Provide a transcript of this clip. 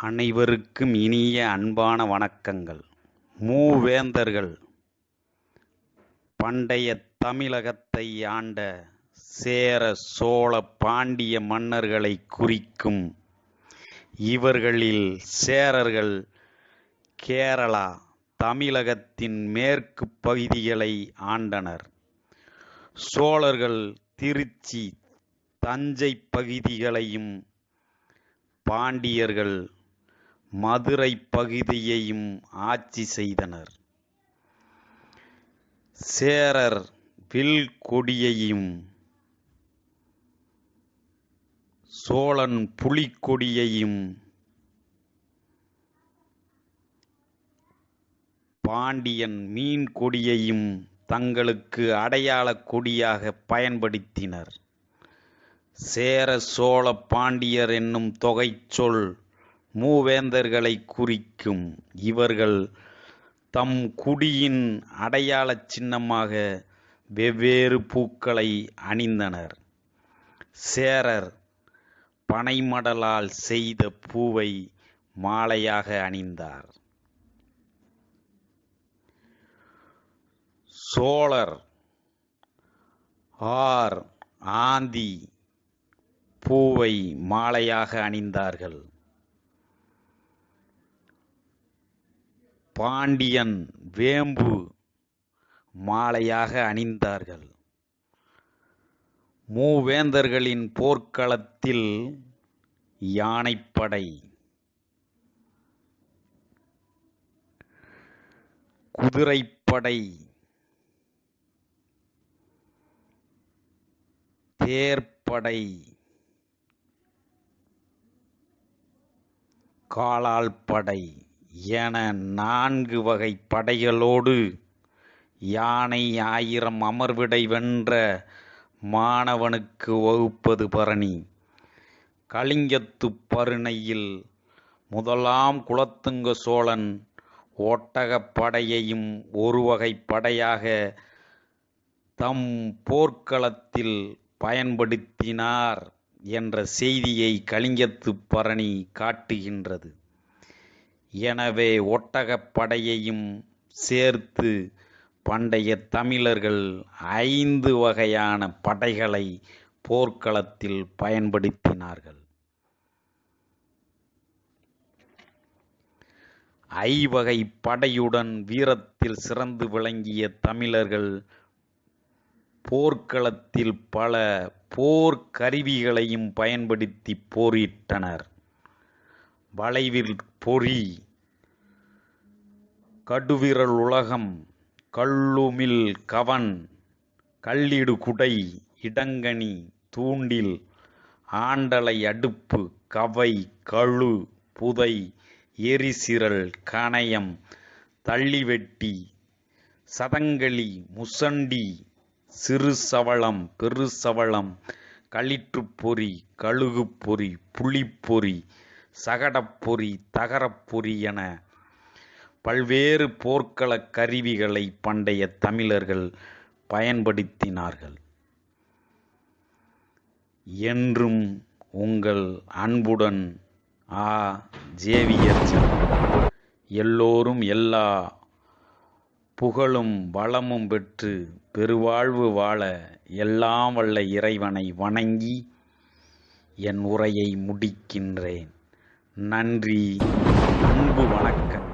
அனைவருக்கும் இனிய அன்பான வணக்கங்கள். மூவேந்தர்கள் பண்டைய தமிழகத்தை ஆண்ட சேர சோழ பாண்டிய மன்னர்களை குறிக்கும் இவர்களில் சேரர்கள் கேரளா தமிழகத்தின் மேற்கு பகுதிகளை ஆண்டனர். சோழர்கள் திருச்சி தஞ்சை பகுதிகளையும் பாண்டியர்கள் மதுரை பகுதியையும் ஆட்சி செய்தனர். சேரர் வில் கொடியையும் சோழன் புலிக்கொடியையும் பாண்டியன் மீன் கொடியையும் தங்களுக்கு அடையாளக் கொடியாக பயன்படுத்தினர். சேர சோழ பாண்டியர் என்னும் தொகைச்சொல் மூவேந்தர்களை குறிக்கும். இவர்கள் தம் குடியின் அடையாளச் சின்னமாக வெவ்வேறு பூக்களை அணிந்தனர். சேரர் பனைமடலால் செய்த பூவை மாலையாக அணிந்தார். சோழர் ஆர். ஆந்தி பூவை மாலையாக அணிந்தார்கள். பாண்டியன் வேம்பு மாலையாக அணிந்தார்கள். மூவேந்தர்களின் போர்க்களத்தில் யானைப்படை. குதிரைப்படை. தேர்ப்படை. காலால் படை. என நான்கு வகை படைகளோடு யானை ஆயிரம் அமர்விடை வென்ற மாணவனுக்கு வகுப்பது பரணி. கலிங்கத்து பருணையில் முதலாம் குலத்துங்க சோழன் ஒட்டகப் படையையும் ஒரு வகை படையாக தம் போர்க்களத்தில் பயன்படுத்தினார் என்ற செய்தியை கலிங்கத்து பரணி காட்டுகின்றது. எனவே ஒட்டகப் படையையும் சேர்த்து பண்டைய தமிழர்கள் ஐந்து வகையான படைகளை போர்க்களத்தில் பயன்படுத்தினார்கள். ஐவகை படையுடன் வீரத்தில் சிறந்து விளங்கிய தமிழர்கள் போர்க்களத்தில் பல போர்க்கருவிகளையும் பயன்படுத்தி போரிட்டனர். வளைவில் பொறி. கடுவிரல் உலகம் கல்லுமில் கவன் கல்லிடு குடை இடங்கனி தூண்டில் ஆண்டலை அடுப்பு கவை கழு புதை எரிசிரல் கணயம் தள்ளிவெட்டி சதங்களி முசண்டி சிறு சவளம் பெரு சவளம் களிற்றுப்பொறி கழுகுப்பொறி புளிப்பொறி சகடப்பொறி தகரப்பொறி என பல்வேறு போர்க்களக் கருவிகளை பண்டைய தமிழர்கள் பயன்படுத்தினார்கள். என்றும் உங்கள் அன்புடன் ஆ. ஜேவியர் எல்லோரும் எல்லா புகழும் வளமும் பெற்று பெருவாழ்வு வாழ எல்லாம் வல்ல இறைவனை வணங்கி என் உரையை முடிக்கின்றேன். நன்றி. அன்பு வணக்கம்.